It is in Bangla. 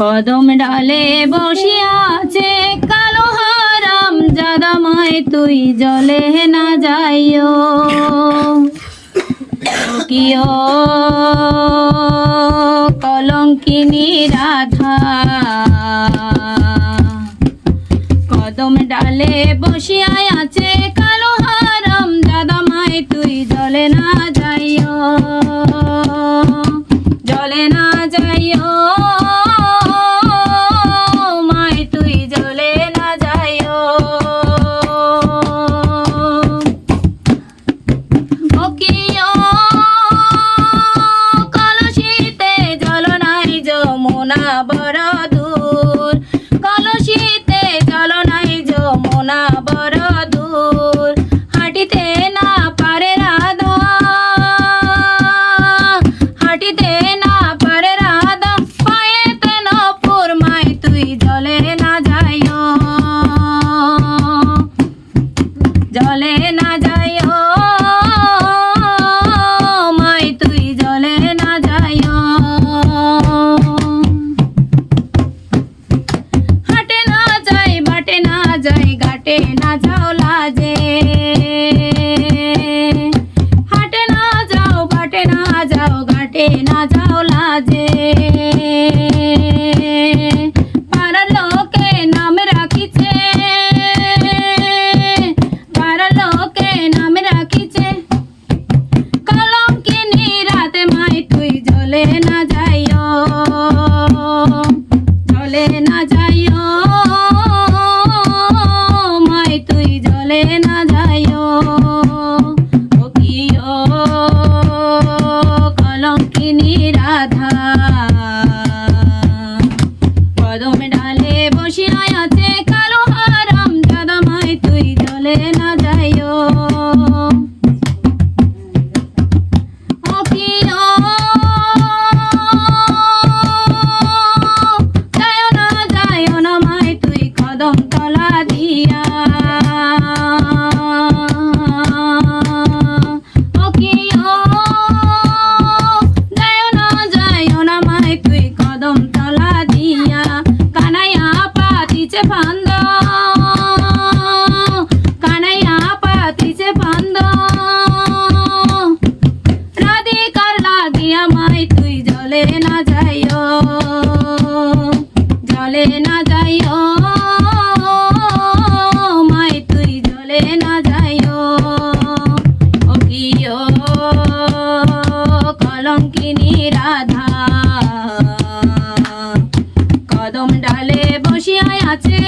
কদম ডালে বসিয়াছে কালো হারাম জাদামায় তুই জলে না যাইও। কিয় কলঙ্কিনী রাধা। কদম ডালে বসিয়ায় আছে কালো হারাম দাদামাই তুই জলে না যাইও। যমুনা বড় দূর। যাও লাজে রাখিছে। রাখিছে। কলঙ্কিনী রাতে মাই তুই জলে না যাইও। জলে না যাইও। জলে না যাইও। দিয়া। জলে না যাইও, জলে না যাইও, মাই তুই জলে না যাইও। ও কিও কলঙ্কিনী রাধা, কদম ডালে বসিয়ায় আছে